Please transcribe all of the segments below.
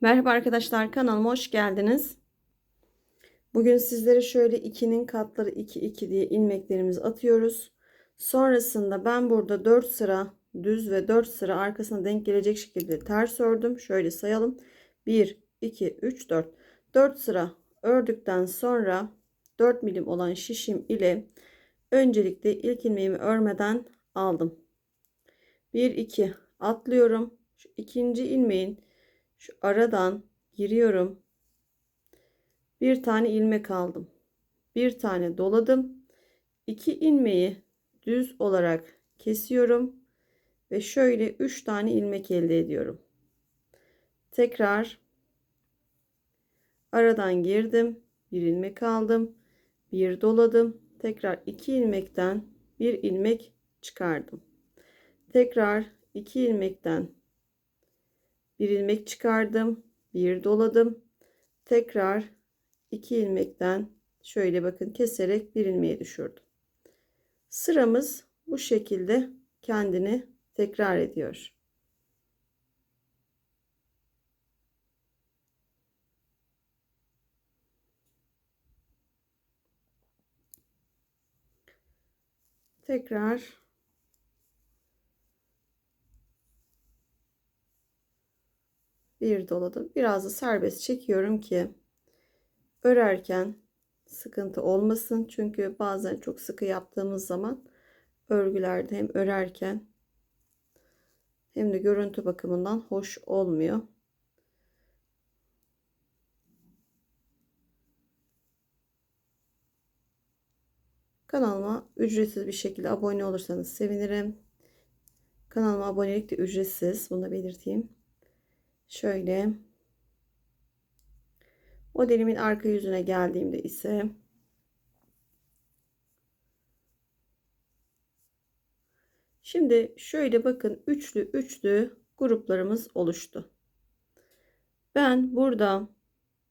Merhaba arkadaşlar kanalıma hoş geldiniz. Bugün sizlere şöyle 2'nin katları 2 2 diye ilmeklerimizi atıyoruz. Sonrasında ben burada 4 sıra düz ve 4 sıra arkasına denk gelecek şekilde ters ördüm. Şöyle sayalım. 1 2 3 4. 4 sıra ördükten sonra 4 milim olan şişim ile öncelikle ilk ilmeğimi örmeden aldım. 1 2 atlıyorum. Şu ikinci ilmeğin şu aradan giriyorum. Bir tane ilmek aldım. Bir tane doladım. İki ilmeği düz olarak kesiyorum ve şöyle üç tane ilmek elde ediyorum. Tekrar aradan girdim. Bir ilmek aldım. Bir doladım. Tekrar iki ilmekten bir ilmek çıkardım. Tekrar iki ilmekten bir ilmek çıkardım bir doladım. Tekrar iki ilmekten şöyle bakın keserek bir ilmeğe düşürdüm. Sıramız bu şekilde kendini tekrar ediyor. Tekrar bir doladım. Biraz da serbest çekiyorum ki örerken sıkıntı olmasın. Çünkü bazen çok sıkı yaptığımız zaman örgülerde hem örerken hem de görüntü bakımından hoş olmuyor. Kanalıma ücretsiz bir şekilde abone olursanız sevinirim. Kanalıma abonelik de ücretsiz. Bunu da belirteyim. Şöyle modelimin arka yüzüne geldiğimde ise Şimdi şöyle bakın üçlü üçlü gruplarımız oluştu. Ben burada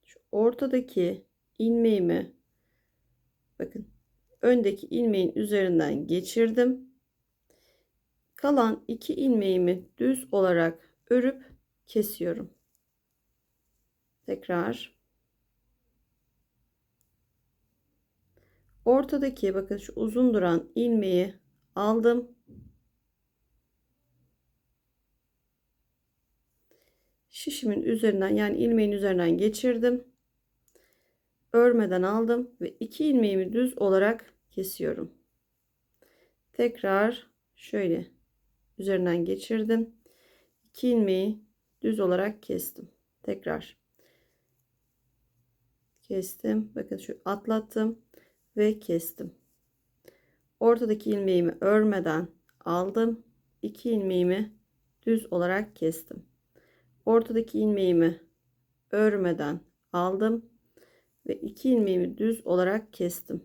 şu ortadaki ilmeğimi bakın öndeki ilmeğin üzerinden geçirdim. Kalan iki ilmeğimi düz olarak örüp kesiyorum. Tekrar ortadaki bakın şu uzun duran ilmeği aldım. Şişimin üzerinden yani ilmeğin üzerinden geçirdim. Örmeden aldım ve iki ilmeğimi düz olarak kesiyorum. Tekrar şöyle üzerinden geçirdim. 2 ilmeği düz olarak kestim. Tekrar kestim. Bakın şu atlattım ve kestim. Ortadaki ilmeğimi örmeden aldım. 2 ilmeğimi düz olarak kestim. Ortadaki ilmeğimi örmeden aldım ve 2 ilmeğimi düz olarak kestim.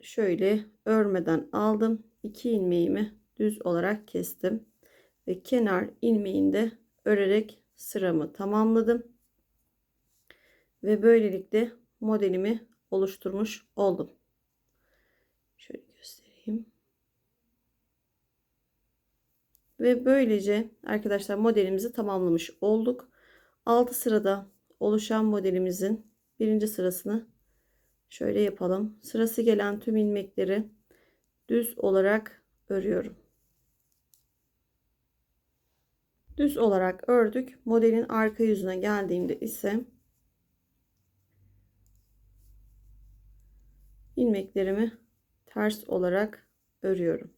Şöyle örmeden aldım. 2 ilmeğimi düz olarak kestim ve kenar ilmeğinde örerek sıramı tamamladım. Ve böylelikle modelimi oluşturmuş oldum. Şöyle göstereyim. Ve böylece arkadaşlar modelimizi tamamlamış olduk. 6 sırada oluşan modelimizin birinci sırasını şöyle yapalım. Sırası gelen tüm ilmekleri düz olarak örüyorum. Düz olarak ördük. Modelin arka yüzüne geldiğimde ise ilmeklerimi ters olarak örüyorum.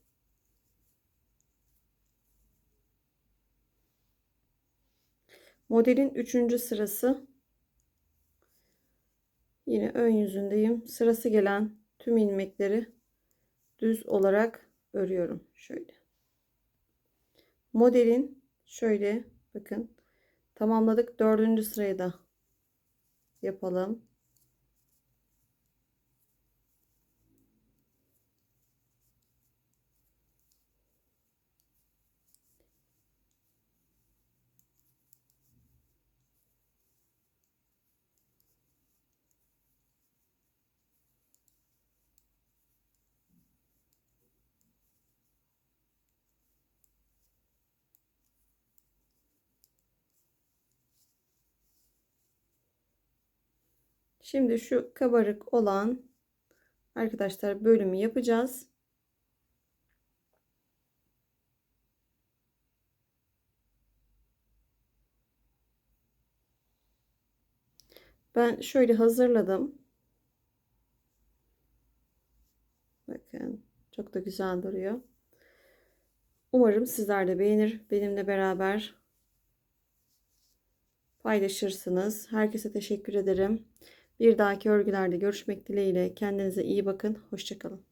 Modelin üçüncü sırası yine ön yüzündeyim. Sırası gelen tüm ilmekleri düz olarak örüyorum. Şöyle. Modelin şöyle bakın tamamladık. Dördüncü sırayı da yapalım. Şimdi şu kabarık olan arkadaşlar bölümü yapacağız. Ben şöyle hazırladım. Bakın çok da güzel duruyor. Umarım sizler de beğenir. Benimle beraber paylaşırsınız. Herkese teşekkür ederim. Bir dahaki örgülerde görüşmek dileğiyle. Kendinize iyi bakın. Hoşçakalın.